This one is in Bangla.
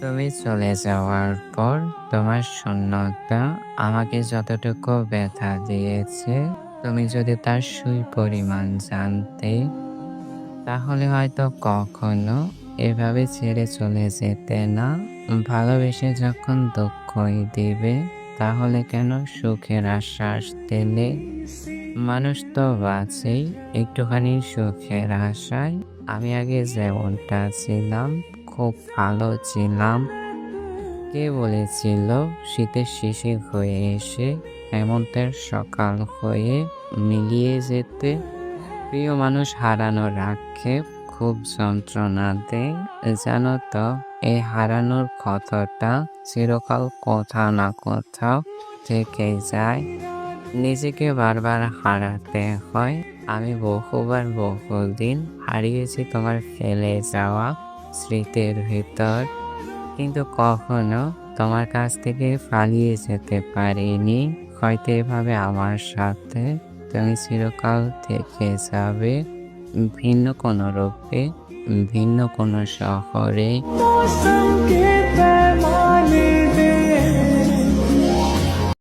তুমি চলে যাওয়ার পর তোমার শূন্যতা আমাকে যতটুকু ব্যথা দিয়েছে, তুমি যদি তার সুই পরিমাণ জানতে, তাহলে হয়তো কখনো এভাবে ছেড়ে চলে যেতে না। ভালোবেসে যখন দুঃখই দিবে, তাহলে কেন সুখের আশ্বাস দিলে? মানুষ তো বাঁচেই একটুখানি সুখের আশায়। আমি আগে যেমনটা ছিলাম, খুব ভালো ছিলাম। কে বলেছিল, শীতের শিশির হয়ে এসে, হেমন্তের সকাল হয়ে মিলিয়ে যেতে। প্রিয় মানুষ হারানোর আক্ষেপ, খুব যন্ত্রণা দেয়। জানো তো এই হারানোর ক্ষতটা চিরকাল কোথাও না কোথাও থেকে যায়। নিজেকে বারবার হারাতে হয়। আমি বহুবার বহুদিন হারিয়েছি তোমার ফেলে যাওয়া স্মৃতির ভিতর। কিন্তু কখনো তোমার কাছ থেকে পালিয়ে যেতে পারিনি। হয়তো এভাবে আমার সাথে তুমি চিরকাল থেকে যাবে। ভিন্ন কোনো রূপে, ভিন্ন কোনো শহরে।